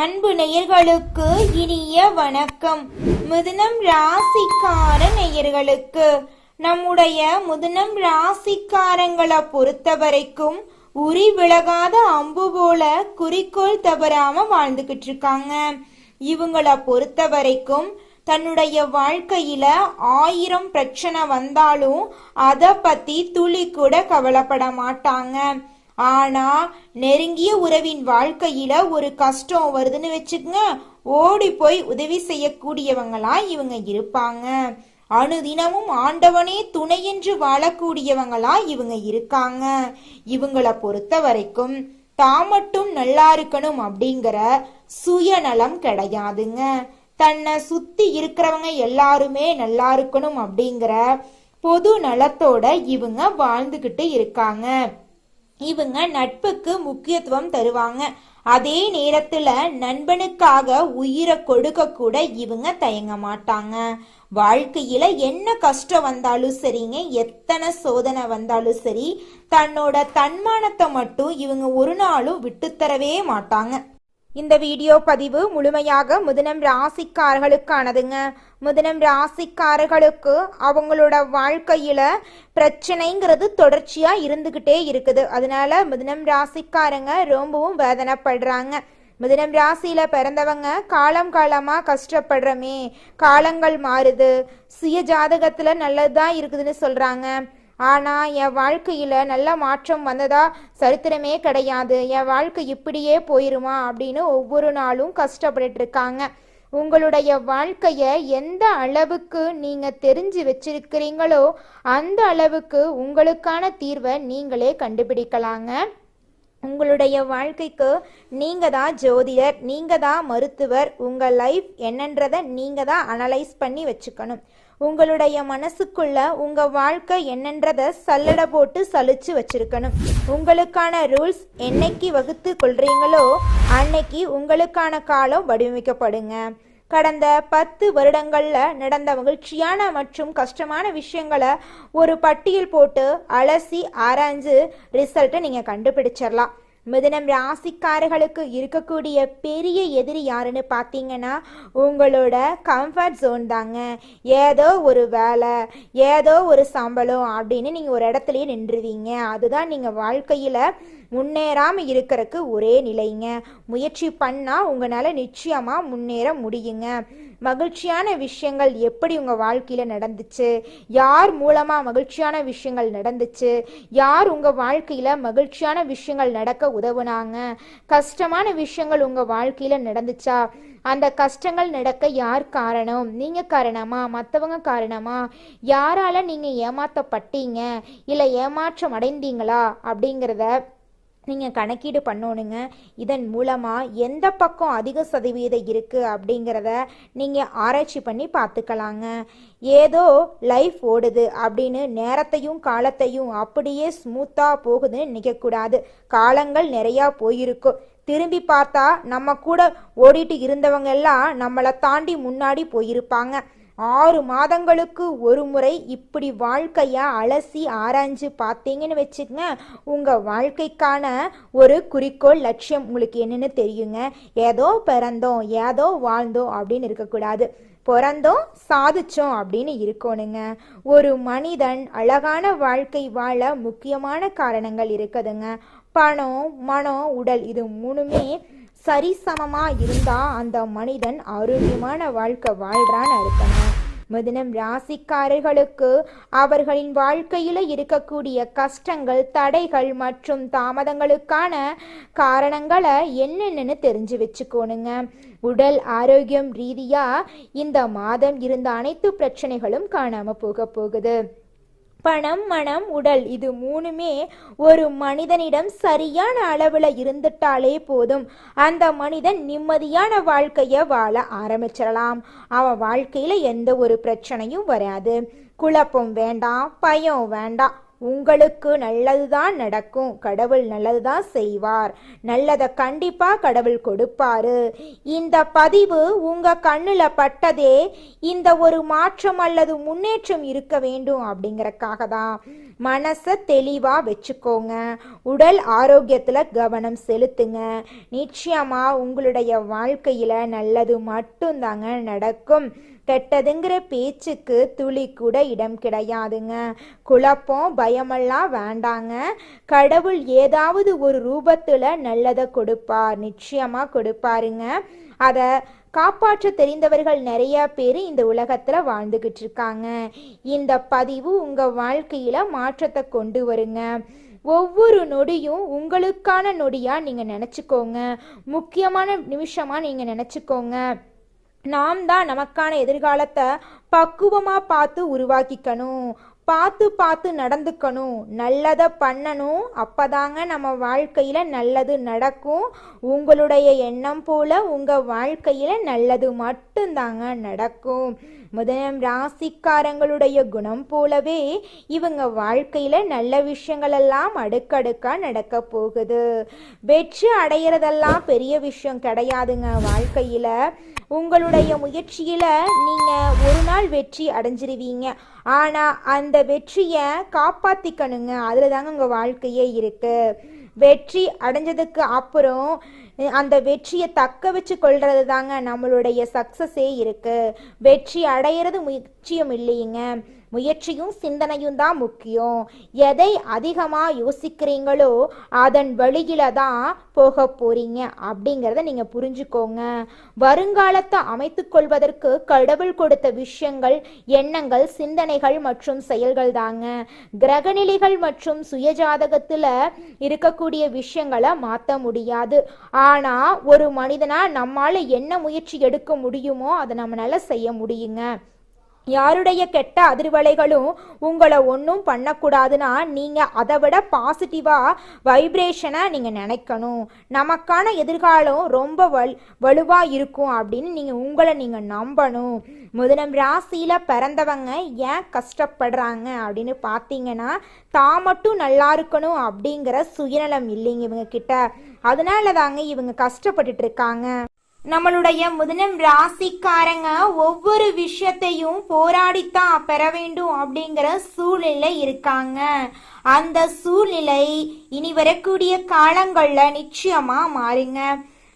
அன்பு நேயர்களுக்கு இனிய வணக்கம். மிதுனம் ராசிக்கார நேயர்களுக்கு நம்முடைய மிதுனம் ராசிக்காரங்களை பொறுத்த வரைக்கும் உரி விலகாத அம்பு போல குறிக்கோள் தவறாம வாழ்ந்துகிட்டு இருக்காங்க. இவங்கள பொறுத்த வரைக்கும் தன்னுடைய வாழ்க்கையில ஆயிரம் பிரச்சனை வந்தாலும் அதை பத்தி துளி கூட கவலைப்பட மாட்டாங்க. ஆனா நெருங்கிய உறவின் வாழ்க்கையில ஒரு கஷ்டம் வருதுன்னு வச்சுக்கங்க ஓடி போய் உதவி செய்யக்கூடியவங்களா இவங்க இருப்பாங்க. அனுதினமும் ஆண்டவனே துணை என்று வாழக்கூடியவங்களா இவங்க இருக்காங்க. இவங்கள பொறுத்த வரைக்கும் தான் மட்டும் நல்லா இருக்கணும் அப்படிங்கிற சுயநலம் கிடையாதுங்க. தன்னை சுத்தி இருக்கிறவங்க எல்லாருமே நல்லா இருக்கணும் அப்படிங்கிற பொது நலத்தோட இவங்க வாழ்ந்துகிட்டு இருக்காங்க. இவங்க நட்புக்கு முக்கியத்துவம் தருவாங்க. அதே நேரத்துல நண்பனுக்காக உயிரை கொடுக்க கூட இவங்க தயங்க மாட்டாங்க. வாழ்க்கையில என்ன கஷ்டம் வந்தாலும் சரிங்க எத்தனை சோதனை வந்தாலும் சரி தன்னோட தன்மானத்தை மட்டும் இவங்க ஒரு நாளும் விட்டுத்தரவே மாட்டாங்க. இந்த வீடியோ பதிவு முழுமையாக முதனம் ராசிக்காரர்களுக்கானதுங்க. முதனம் ராசிக்காரர்களுக்கு அவங்களோட வாழ்க்கையில பிரச்சனைங்கிறது தொடர்ச்சியா இருந்துகிட்டே இருக்குது. அதனால முதனம் ராசிக்காரங்க ரொம்பவும் வேதனைப்படுறாங்க. மிதுனம் ராசியில பிறந்தவங்க காலம் காலமா கஷ்டப்படுறமே. காலங்கள் மாறுது. சுய ஜாதகத்துல நல்லதுதான் இருக்குதுன்னு சொல்றாங்க. ஆனால் என் வாழ்க்கையில் நல்ல மாற்றம் வந்ததா சரித்திரமே கிடையாது. என் வாழ்க்கை இப்படியே போயிருமா அப்படின்னு ஒவ்வொரு நாளும் கஷ்டப்பட்டு இருக்காங்க. உங்களுடைய வாழ்க்கையை எந்த அளவுக்கு நீங்கள் தெரிஞ்சு வச்சிருக்கிறீங்களோ அந்த அளவுக்கு உங்களுக்கான தீர்வை நீங்களே கண்டுபிடிக்கலாங்க. உங்களுடைய வாழ்க்கைக்கு நீங்கள் தான் ஜோதிடர் நீங்கள் தான் மருத்துவர் உங்கள் லைஃப் என்னன்றதை நீங்கள் தான் அனலைஸ் பண்ணி வச்சுக்கணும். உங்களுடைய மனசுக்குள்ள உங்க வாழ்க்கை என்னன்றத சல்லடை போட்டு சலிச்சு வச்சிருக்கணும். உங்களுக்கான ரூல்ஸ் என்னைக்கு வகுத்து கொள்றீங்களோ அன்னைக்கு உங்களுக்கான காலம் வடிவமைக்கப்படுங்க. கடந்த பத்து வருடங்களில் நடந்த மகிழ்ச்சியான மற்றும் கஷ்டமான விஷயங்களை ஒரு பட்டியல் போட்டு அலசி ஆராய்ஞ்சு ரிசல்ட்டை நீங்கள் கண்டுபிடிச்சிடலாம் மிதனம் ராசிக்காரர்களுக்கு இருக்கக்கூடிய பெரிய எதிரி யாருன்னு பார்த்தீங்கன்னா உங்களோட கம்ஃபர்ட் ஜோன் தாங்க. ஏதோ ஒரு வேலை ஏதோ ஒரு சம்பளம் அப்படின்னு நீங்கள் ஒரு இடத்துலயே நின்றுவீங்க. அதுதான் நீங்கள் வாழ்க்கையில் முன்னேறாமல் இருக்கிறதுக்கு ஒரே நிலைங்க. முயற்சி பண்ணால் உங்களால் நிச்சயமாக முன்னேற முடியுங்க. மகிழ்ச்சியான விஷயங்கள் எப்படி உங்கள் வாழ்க்கையில் நடந்துச்சு? யார் மூலமாக மகிழ்ச்சியான விஷயங்கள் நடந்துச்சு? யார் உங்கள் வாழ்க்கையில் மகிழ்ச்சியான விஷயங்கள் நடக்க உதவுனாங்க? கஷ்டமான விஷயங்கள் உங்கள் வாழ்க்கையில் நடந்துச்சா? அந்த கஷ்டங்கள் நடக்க யார் காரணம்? நீங்கள் காரணமா? மற்றவங்க காரணமா? யாரால் நீங்கள் ஏமாற்றப்பட்டீங்க இல்லை ஏமாற்றம் அடைந்தீங்களா? அப்படிங்கிறத நீங்கள் கணக்கீடு பண்ணணுங்க. இதன் மூலமாக எந்த பக்கம் அதிக சதவீதம் இருக்குது அப்படிங்கிறத நீங்கள் ஆராய்ச்சி பண்ணி பார்த்துக்கலாங்க. ஏதோ லைஃப் ஓடுது அப்படின்னு நேரத்தையும் காலத்தையும் அப்படியே ஸ்மூத்தாக போகுதுன்னு நினைக்கக்கூடாது. காலங்கள் நிறையா போயிருக்கும் திரும்பி பார்த்தா நம்ம கூட ஓடிட்டு இருந்தவங்க எல்லாம் நம்மளை தாண்டி முன்னாடி போயிருப்பாங்க. ஆறு மாதங்களுக்கு ஒரு முறை இப்படி வாழ்க்கையை அலசி ஆராய்ஞ்சு பார்த்தீங்கன்னு வச்சுக்கங்க. உங்கள் வாழ்க்கைக்கான ஒரு குறிக்கோள் லட்சியம் உங்களுக்கு என்னென்னு தெரியுங்க. ஏதோ பிறந்தோம் ஏதோ வாழ்ந்தோம் அப்படின்னு இருக்கக்கூடாது. பிறந்தோம் சாதிச்சோம் அப்படின்னு இருக்கணுங்க. ஒரு மனிதன் அழகான வாழ்க்கை வாழ முக்கியமான காரணங்கள் இருக்குதுங்க. பணம் மனம் உடல் இது மூணுமே சரிசமமா இருந்தா அந்த மனிதன் ஆரோக்கியமான வாழ்க்கை வாழ்றான்னு அர்த்தங்க மிதுனம் ராசிக்காரர்களுக்கு அவர்களின் வாழ்க்கையில இருக்கக்கூடிய கஷ்டங்கள் தடைகள் மற்றும் தாமதங்களுக்கான காரணங்களை என்னென்னு தெரிஞ்சு வச்சுக்கோணுங்க. உடல் ஆரோக்கியம் ரீதியா இந்த மாதம் இருந்த அனைத்து பிரச்சனைகளும் காணாம போக போகுது. பணம் மனம் உடல் இது மூணுமே ஒரு மனிதனிடம் சரியான அளவில் இருந்துட்டாலே போதும். அந்த மனிதன் நிம்மதியான வாழ்க்கையை வாழ ஆரம்பிச்சிடலாம். அவன் வாழ்க்கையில் எந்த ஒரு பிரச்சனையும் வராது. குழப்பம் வேண்டாம் பயம் வேண்டாம். உங்களுக்கு நல்லதுதான் நடக்கும். கடவுள் நல்லதுதான் செய்வார். நல்லதை கண்டிப்பா கடவுள் கொடுப்பாரு. இந்த பதிவு உங்க கண்ணுல பட்டதே இந்த ஒரு மாற்றம் அல்லது முன்னேற்றம் இருக்க வேண்டும் அப்படிங்கறக்காக தான். மனசை தெளிவா வச்சுக்கோங்க. உடல் ஆரோக்கியத்துல கவனம் செலுத்துங்க. நிச்சயமா உங்களுடைய வாழ்க்கையில நல்லது மட்டும்தாங்க நடக்கும். கெட்டதுங்கிற பேச்சுக்கு துளி கூட இடம் கிடையாதுங்க. குழப்பம் பயமெல்லாம் வேண்டாங்க. கடவுள் ஏதாவது ஒரு ரூபத்துல நல்லதை கொடுப்பார் நிச்சயமா கொடுப்பாருங்க. அதை காப்பாற்ற தெரிந்தவர்கள் நிறைய பேர் இந்த உலகத்துல வாழ்ந்துகிட்டு இருக்காங்க. இந்த பதிவு உங்க வாழ்க்கையில மாற்றத்தை கொண்டு வருங்க. ஒவ்வொரு நொடியும் உங்களுக்கான நொடியா நீங்க நினைச்சுக்கோங்க. முக்கியமான நிமிஷமா நீங்க நினைச்சுக்கோங்க. நாம் தான் நமக்கான எதிர்காலத்தை பக்குவமா பார்த்து உருவாக்கிக்கணும். பார்த்து பார்த்து நடந்துக்கணும். நல்லதை பண்ணணும். அப்போதாங்க நம்ம வாழ்க்கையில் நல்லது நடக்கும். உங்களுடைய எண்ணம் போல உங்கள் வாழ்க்கையில் நல்லது மட்டும்தாங்க நடக்கும். முதலம் ராசிக்காரங்களுடைய குணம் போலவே இவங்க வாழ்க்கையில் நல்ல விஷயங்களெல்லாம் அடுக்கடுக்காக நடக்க போகுது. வெற்றி அடையிறதெல்லாம் பெரிய விஷயம் கிடையாதுங்க வாழ்க்கையில். உங்களுடைய முயற்சியில் நீங்கள் ஒரு நாள் வெற்றி அடைஞ்சிருவீங்க. ஆனால் அந்த வெற்றியை காப்பாற்றிக்கணுங்க அதில் தாங்க உங்கள் வாழ்க்கையே இருக்குது வெற்றி அடைஞ்சதுக்கு அப்புறம் அந்த வெற்றியை தக்க வச்சு கொள்றது தாங்க நம்மளுடைய சக்ஸஸே இருக்குது வெற்றி அடையிறது முக்கியம் இல்லைங்க. முயற்சியும் சிந்தனையும் தான் முக்கியம். எதை அதிகமாக யோசிக்கிறீங்களோ அதன் வழியில தான் போக போறீங்க. அப்படிங்கிறத நீங்க புரிஞ்சுக்கோங்க. வருங்காலத்தை அமைத்து கொள்வதற்கு கடவுள் கொடுத்த விஷயங்கள் எண்ணங்கள் சிந்தனைகள் மற்றும் செயல்கள் தாங்க. கிரகநிலைகள் மற்றும் சுயஜாதகத்தில் இருக்கக்கூடிய விஷயங்களை மாற்ற முடியாது. ஆனா ஒரு மனிதனா நம்மால என்ன முயற்சி எடுக்க முடியுமோ அதை நம்மளால செய்ய முடியுங்க. யாருடைய கெட்ட அதிர்வலைகளும் உங்களை ஒன்றும் பண்ணக்கூடாதுன்னா நீங்கள் அதை விட பாசிட்டிவாக வைப்ரேஷனை நீங்கள் நினைக்கணும். நமக்கான எதிர்காலம் ரொம்ப வல் வலுவாக இருக்கும் அப்படின்னு நீங்கள் உங்களை நீங்கள் நம்பணும். முதலம் ராசியில் பிறந்தவங்க ஏன் கஷ்டப்படுறாங்க அப்படின்னு பார்த்தீங்கன்னா தான் மட்டும் நல்லா இருக்கணும் அப்படிங்கிற சுயநலம் இல்லைங்க இவங்க கிட்ட. அதனால தாங்க இவங்க கஷ்டப்பட்டுட்டு இருக்காங்க. நம்மளுடைய முதலம் ராசிக்காரங்க ஒவ்வொரு விஷயத்தையும் போராடித்தான் பெற வேண்டும் அப்படிங்கிற சூழ்நிலை இருக்காங்க. அந்த சூழ்நிலை இனி வரக்கூடிய காலங்கள்ல நிச்சயமா மாறுங்க.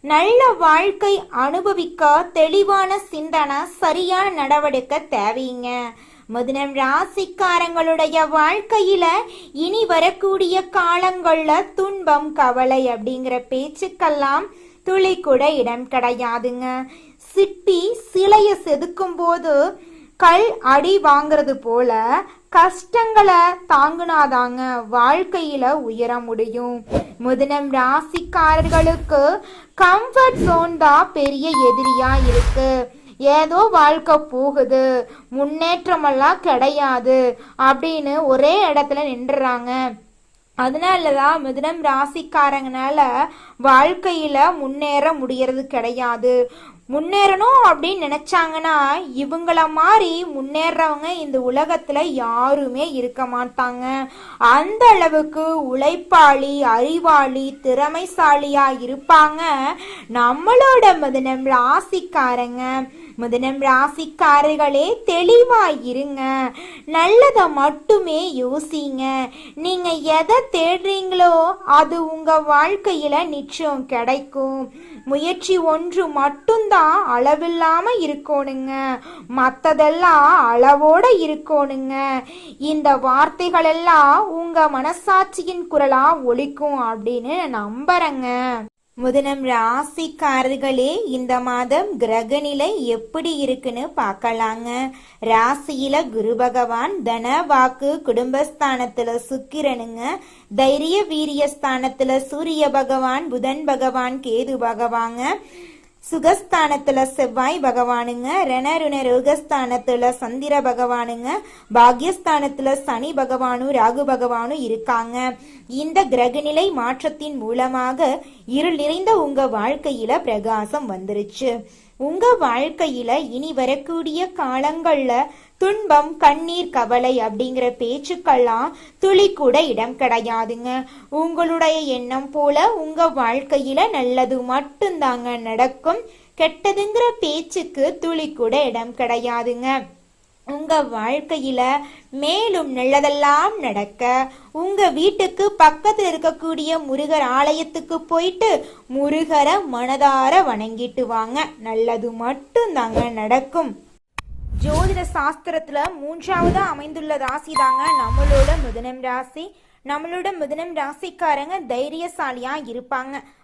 நல்ல வாழ்க்கை அனுபவிக்க தெளிவான சிந்தனை சரியான நடவடிக்கை தேவைங்க. முதனம் ராசிக்காரங்களுடைய வாழ்க்கையில இனி வரக்கூடிய காலங்கள்ல துன்பம் கவலை அப்படிங்கிற பேச்சுக்கெல்லாம் துளி கூட இடம் கிடையாதுங்க. சிப்பி சிலைய செதுக்கும் போது கல் அடி வாங்குறது போல கஷ்டங்களை தாங்குனாதாங்க வாழ்க்கையில உயர முடியும். முதனம் ராசிக்காரர்களுக்கு கம்ஃபர்ட் ஜோன் தான் பெரிய எதிரியா இருக்கு. ஏதோ வாழ்க்கை போகுது முன்னேற்றமெல்லாம் கிடையாது அப்படின்னு ஒரே இடத்துல நின்றுறாங்க. அதனால தான் மிதுனம் ராசிக்காரங்கனால வாழ்க்கையில முன்னேற முடியறது கிடையாது. முன்னேறணும் அப்படின்னு நினைச்சாங்கன்னா இவங்கள மாதிரி முன்னேறவங்க இந்த உலகத்துல யாருமே இருக்க மாட்டாங்க. அந்த அளவுக்கு உழைப்பாளி அறிவாளி திறமைசாலியா இருப்பாங்க நம்மளோட மிதனம் ராசிக்காரங்க. முதனம் ராசிக்காரர்களே தெளிவா இருங்க. நல்லதை மட்டுமே யோசிங்க. நீங்க எதை தேடுறீங்களோ அது உங்க வாழ்க்கையில நிச்சயம் கிடைக்கும். முயற்சி ஒன்று மட்டும்தான் அளவில்லாம இருக்கணுங்க. மற்றதெல்லாம் அளவோட இருக்கணுங்க. இந்த வார்த்தைகள் எல்லாம் உங்க மனசாட்சியின் குரலா ஒழிக்கும் அப்படின்னு நம்புறேங்க. முதனம் ராசிக்காரர்களே இந்த மாதம் கிரகநிலை எப்படி இருக்குன்னு பார்க்கலாங்க. ராசியில குரு பகவான் தன வாக்கு குடும்பஸ்தானத்துல சுக்கிரனுங்க. தைரிய வீரிய ஸ்தானத்துல சூரிய பகவான் புதன் பகவான் கேது பகவாங்க. சுகஸ்தானத்துல செவ்வாய் பகவானுங்க ரணருண ரோகஸ்தானத்துல சந்திர பகவானுங்க பாக்யஸ்தானத்துல சனி பகவானும் ராகு பகவானும் இருக்காங்க. இந்த கிரகநிலை மாற்றத்தின் மூலமாக இருள் நிறைந்த உங்க வாழ்க்கையில பிரகாசம் வந்துருச்சு. உங்க வாழ்க்கையில இனி வரக்கூடிய காலங்கள்ல துன்பம் கண்ணீர் கவலை அப்படிங்கிற பேச்சுக்கெல்லாம் துளி கூட இடம் கிடையாதுங்க. உங்களுடைய எண்ணம் போல உங்க வாழ்க்கையில நல்லது மட்டும்தாங்க நடக்கும். கெட்டதுங்கிற பேச்சுக்கு துளி கூட இடம் கிடையாதுங்க. உங்க வாழ்க்கையில மேலும் நல்லதெல்லாம் நடக்க உங்க வீட்டுக்கு பக்கத்துல இருக்கக்கூடிய முருகர் ஆலயத்துக்கு போயிட்டு முருகரை மனதார வணங்கிட்டு வாங்க. நல்லது மட்டும் தாங்க நடக்கும். ஜோதிட சாஸ்திரத்துல மூன்றாவது அமைந்துள்ள ராசி தாங்க நம்மளோட மிதுனம் ராசி. நம்மளோட மிதுனம் ராசிக்காரங்க தைரியசாலியா இருப்பாங்க.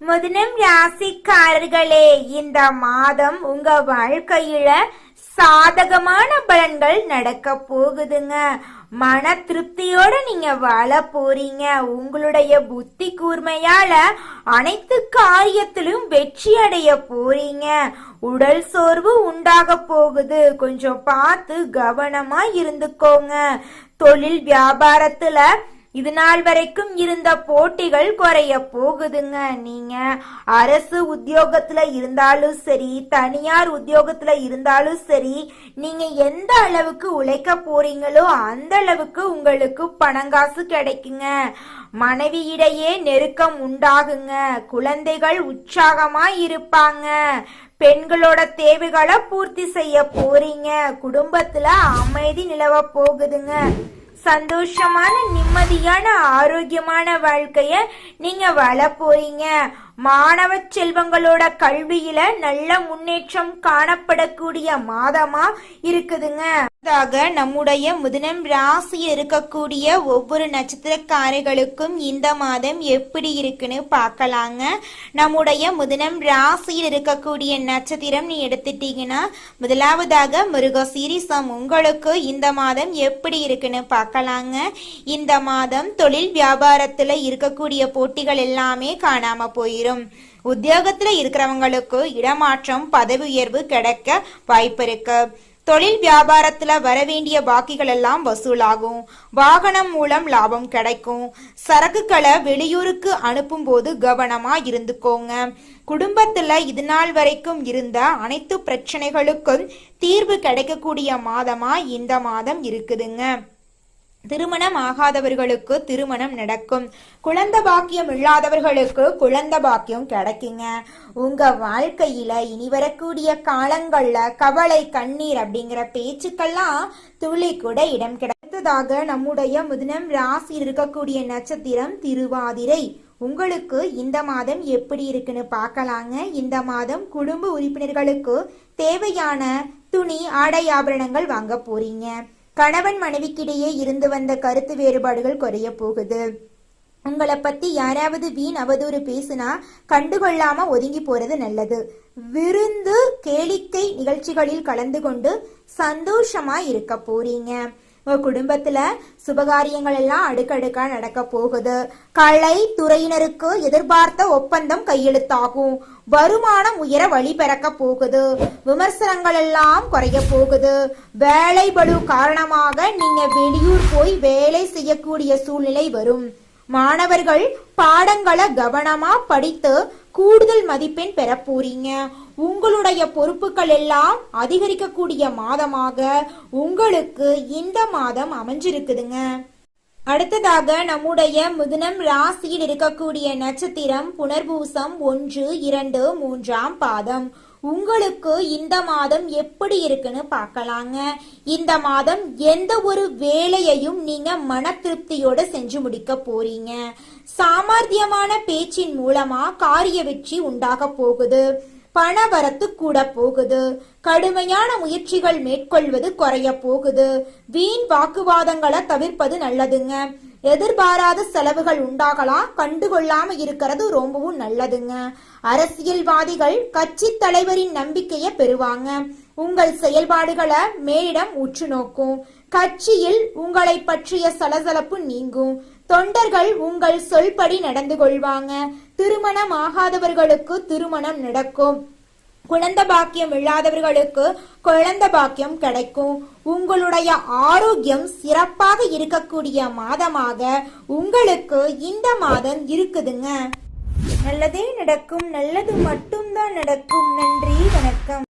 முதனம் ராசிக்காரர்களே இந்த மாதம் உங்க வாழ்க்கையில சாதகமான பலன்கள் நடக்க போகுதுங்க. மன திருப்தியோட நீங்க வாழ போறீங்க. உங்களுடைய புத்தி கூர்மையால அனைத்து காரியத்திலும் வெற்றி அடைய போறீங்க. உடல் சோர்வு உண்டாக போகுது. கொஞ்சம் பார்த்து கவனமா இருந்துக்கோங்க. தொழில் வியாபாரத்துல இது நாள் வரைக்கும் இருந்த போட்டிகள் குறைய போகுதுங்க. நீங்க அரசு உத்தியோகத்துல இருந்தாலும் சரி தனியார் உத்தியோகத்துல இருந்தாலும் சரி நீங்க எந்த அளவுக்கு உழைக்க போறீங்களோ அந்த அளவுக்கு உங்களுக்கு பணங்காசு கிடைக்குங்க. மனைவியிடையே நெருக்கம் உண்டாகுங்க. குழந்தைகள் உற்சாகமா இருப்பாங்க. பெண்களோட தேவைகளை பூர்த்தி செய்ய போறீங்க. குடும்பத்துல அமைதி நிலவ போகுதுங்க. சந்தோஷமான நிம்மதியான ஆரோக்கியமான வாழ்க்கைய நீங்க வாழ போறீங்க மாணவ செல்வங்களோட கல்வியில நல்ல முன்னேற்றம் காணப்படக்கூடிய மாதமா இருக்குதுங்க. அடுத்ததாக நம்முடைய முதனம் ராசியில் இருக்கக்கூடிய ஒவ்வொரு நட்சத்திரக்காரர்களுக்கும் இந்த மாதம் எப்படி இருக்குன்னு பார்க்கலாங்க. நம்முடைய முதனம் ராசியில் இருக்கக்கூடிய நட்சத்திரம் நீ எடுத்துட்டீங்கன்னா முதலாவதாக மிருகசீரிசம் உங்களுக்கு இந்த மாதம் எப்படி இருக்குன்னு பார்க்கலாங்க. இந்த மாதம் தொழில் வியாபாரத்துல இருக்கக்கூடிய போட்டிகள் எல்லாமே காணாம தீரும் உத்தியோகத்துல இருக்கிறவங்களுக்கு இடமாற்றம் பதவி உயர்வு கிடைக்க வாய்ப்பு இருக்கு. தொழில் வியாபாரத்துல வர வேண்டிய பாக்கிகள் எல்லாம் வசூலாகும். வாகனம் மூலம் லாபம் கிடைக்கும். சரக்குகளை வெளியூருக்கு அனுப்பும் போது கவனமா இருந்துக்கோங்க. குடும்பத்துல இது நாள் வரைக்கும் இருந்த அனைத்து பிரச்சனைகளுக்கும் தீர்வு கிடைக்கக்கூடிய மாதமா இந்த மாதம் இருக்குதுங்க. திருமணம் ஆகாதவர்களுக்கு திருமணம் நடக்கும். குழந்த பாக்கியம் இல்லாதவர்களுக்கு குழந்த பாக்கியம் கிடைக்குங்க. உங்க வாழ்க்கையில இனி வரக்கூடிய காலங்கள்ல கவலை கண்ணீர் அப்படிங்கிற பேச்சுக்கெல்லாம் துளி கூட இடம் கிடைத்ததாக நம்முடைய முதனம் ராசி இருக்கக்கூடிய நட்சத்திரம் திருவாதிரை. உங்களுக்கு இந்த மாதம் எப்படி இருக்குன்னு பார்க்கலாங்க. இந்த மாதம் குடும்ப உறுப்பினர்களுக்கு தேவையான துணி ஆடை ஆபரணங்கள் வாங்க போறீங்க. கணவன் மனைவிக்கிடையே இருந்து வந்த கருத்து வேறுபாடுகள் குறைய போகுது. உங்களை பத்தி யாராவது வீண் அவதூறு பேசுனா கண்டுகொள்ளாம ஒதுங்கி போறது நல்லது. விருந்து கேளிக்கை நிகழ்ச்சிகளில் கலந்து கொண்டு சந்தோஷமா இருக்க போறீங்க. உங்க குடும்பத்துல சுபகாரியங்கள் எல்லாம் அடுக்கடுக்கா நடக்க போகுது. கலை துறையினருக்கு எதிர்பார்த்த ஒப்பந்தம் கையெழுத்தாகும். வருமானம் உயர வழி பிறக்க போகுது. விமர்சனங்கள் எல்லாம் குறைய போகுது. வேலை பலு காரணமாக நீங்க வெளியூர் போய் வேலை செய்யக்கூடிய சூழ்நிலை வரும். மாணவர்கள் பாடங்களை கவனமா படித்து கூடுதல் மதிப்பெண் பெற போறீங்க. உங்களுடைய பொறுப்புகள் எல்லாம் அதிகரிக்கக்கூடிய மாதமாக உங்களுக்கு இந்த மாதம் அமைஞ்சிருக்குதுங்க. அடுத்ததாக நம்முடைய மிதுனம் ராசியில் இருக்கக்கூடிய நட்சத்திரம் புனர்பூசம் ஒன்று இரண்டு மூன்றாம் பாதம். உங்களுக்கு இந்த மாதம் எப்படி இருக்குன்னு பார்க்கலாங்க. இந்த மாதம் எந்த ஒரு வேலையையும் நீங்க மன திருப்தியோட செஞ்சு முடிக்க போறீங்க. சாமர்த்தியமான பேச்சின் மூலமா காரிய வெற்றி உண்டாக போகுது. பணவரத்து கூட போகுது. கடுமையான முயற்சிகள் மேற்கொள்வது குறைய போகுது. வீண் வாக்குவாதங்களை தவிர்ப்பது நல்லதுங்க. எதிர்பாராத செலவுகள் உண்டாகலாம். கண்டுகொள்ளாம இருக்கிறது ரொம்பவும் நல்லதுங்க. அரசியல்வாதிகள் கட்சி தலைவரின் நம்பிக்கையை பெறுவாங்க. உங்கள் செயல்பாடுகளை மேலிடம் உற்று நோக்கும். கட்சியில் உங்களை பற்றிய சலசலப்பு நீங்கும். தொண்டர்கள் உங்கள் சொல்படி நடந்து கொள்வாங்க. திருமணம் ஆகாதவர்களுக்கு திருமணம் நடக்கும். குழந்த பாக்கியம் இல்லாதவர்களுக்கு குழந்த பாக்கியம் கிடைக்கும். உங்களுடைய ஆரோக்கியம் சிறப்பாக இருக்கக்கூடிய மாதமாக உங்களுக்கு இந்த மாதம் இருக்குதுங்க. நல்லதே நடக்கும் நல்லது மட்டும்தான் நடக்கும். நன்றி வணக்கம்.